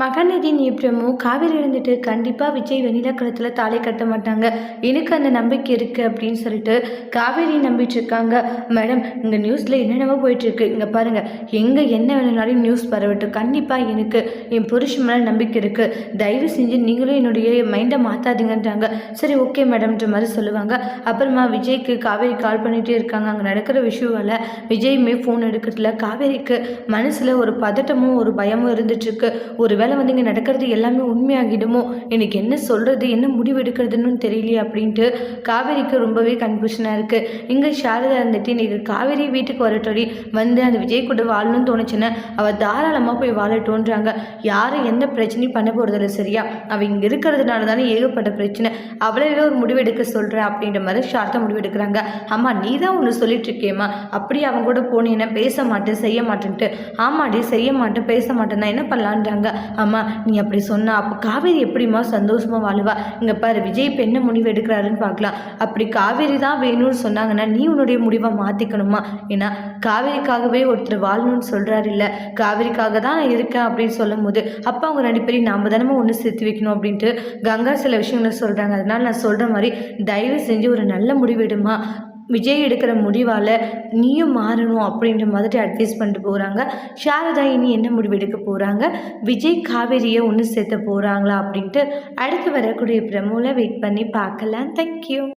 மகநதி நீப்ரமும் காவேரி இருந்துட்டு கண்டிப்பாக விஜய் வெண்ணிலா கழுத்தில் தாலி கட்ட மாட்டாங்க. எனக்கு அந்த நம்பிக்கை இருக்குது அப்படின்னு சொல்லிட்டு காவேரி நம்பிட்டு இருக்காங்க. மேடம் இங்கே நியூஸில் என்னென்னவோ போயிட்டுருக்கு. இங்கே பாருங்கள் எங்கே என்ன வேணும்னாலும் நியூஸ் பரவட்டும். கண்டிப்பாக எனக்கு என் புருஷன் மேலே நம்பிக்கை இருக்குது தயவு செஞ்சு நீங்களும் என்னுடைய மைண்டை மாற்றாதீங்கன்றாங்க சரி ஓகே மேடம்ன்ற மாதிரி சொல்லுவாங்க. அப்புறமா விஜய்க்கு காவேரி கால் பண்ணிகிட்டே இருக்காங்க. அங்கே நடக்கிற விஷயவால் விஜயுமே ஃபோன் எடுக்கிறதுல காவேரிக்கு மனசில் ஒரு பதட்டமும் ஒரு பயமும் இருந்துட்டுருக்கு ஒரு வேளை வந்து இங்கே நடக்கிறது எல்லாமே உண்மையாகிடுமோ? எனக்கு என்ன சொல்கிறது என்ன முடிவு எடுக்கிறதுன்னு தெரியலையே அப்படின்ட்டு காவேரிக்கு ரொம்பவே கன்ஃபியூஷனாக இருக்குது இங்கே சாரதா இருந்துட்டு இன்றைக்கி காவேரி வீட்டுக்கு வரட்டோடி. வந்து அந்த விஜய் கூட வாழணும்னு தோணுச்சுன்னா அவள் தாராளமாக போய் வாழட்டோன்றாங்க யாரும் எந்த பிரச்சனையும் பண்ண போகிறதில்ல சரியா? அவள் இங்கே இருக்கிறதுனால தானே ஏகப்பட்ட பிரச்சனை. அவளே ஒரு முடிவு எடுக்க அப்படின்ற மாதிரி ஷார்ட்டாக முடிவு எடுக்கிறாங்க. நீ தான் ஒன்று சொல்லிட்டு இருக்கேம்மா அப்படி அவன் கூட போனீங்கன்னா பேச மாட்டேன் செய்ய மாட்டேன்ட்டு. ஆமாடி செய்ய மாட்டேன் பேச மாட்டேன். என்ன பண்ணலான்றாங்க அம்மா நீ அப்படி சொன்னா அப்போ காவேரி எப்படிம்மா சந்தோஷமாக வாழுவா? இங்கே பாரு விஜய் இப்போ என்ன முடிவு எடுக்கிறாருன்னு பார்க்கலாம் அப்படி காவேரி தான் வேணும்னு சொன்னாங்கன்னா நீ உன்னுடைய முடிவை மாற்றிக்கணுமா ஏன்னா காவேரிக்காகவே ஒருத்தர் வாழணும்னு சொல்கிறாரு இல்லை காவேரிக்காக தான் நான் இருக்கேன் அப்படின்னு சொல்லும் போது அப்போ அவங்க ரெண்டு பேரையும் நாம் தானே ஒன்று சேர்த்து வைக்கணும் அப்படின்ட்டு கங்கா சில விஷயங்களை சொல்கிறாங்க அதனால் நான் சொல்கிற மாதிரி தயவு செஞ்சு ஒரு நல்ல முடிவெடுமா விஜய் எடுக்கிற முடிவால் நீயும் மாறணும் அப்படின்ற மாதிரி அட்வைஸ் பண்ணிட்டு போகிறாங்க சாரதா இனி என்ன முடிவு எடுக்க போகிறாங்க விஜய் காவேரியை ஒன்று சேர்த்த போகிறாங்களா அப்படின்ட்டு அடுத்து வரக்கூடிய பிரமோவில் வெயிட் பண்ணி பார்க்கலாம். தேங்க்யூ